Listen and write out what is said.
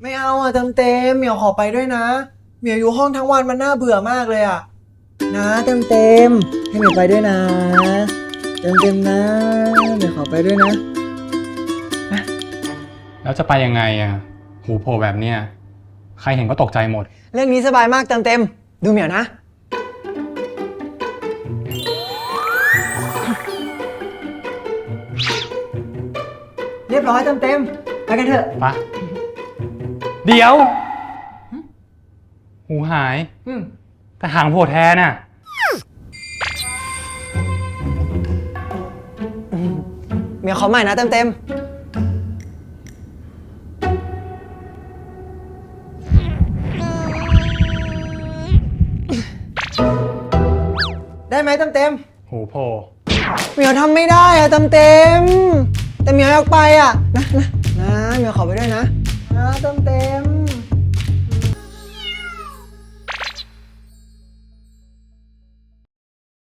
ไม่เอาอะเต็มเต็มๆเหมียวขอไปด้วยนะเหมียวอยู่ห้องทั้งวันมันน่าเบื่อมากเลยอะ นะเต็มเต็มๆให้เหมียวไปด้วยนะ เต็มเต็มๆนะเหมียวขอไปด้วยนะ แล้วจะไปยังไงอะ หูโผล่แบบเนี้ยใครเห็นก็ตกใจหมด เรื่องนี้สบายมากเต็มเต็มๆดูเหมียวนะ เรียบร้อยเต็มเต็มๆไปกันเถอะ ปะ เดี๋ยว หูหาย อืมแต่หางโผล่แทนน่ะเหมียวขอใหม่นะเต็มเต็มๆได้ไหมเต็มเต็มหูโผล่ๆเหมียวทำไม่ได้อะเต็มเต็มๆแต่เหมียวอยากไปอะนะนะนะเหมียวขอไปด้วยนะนะเต็มเต็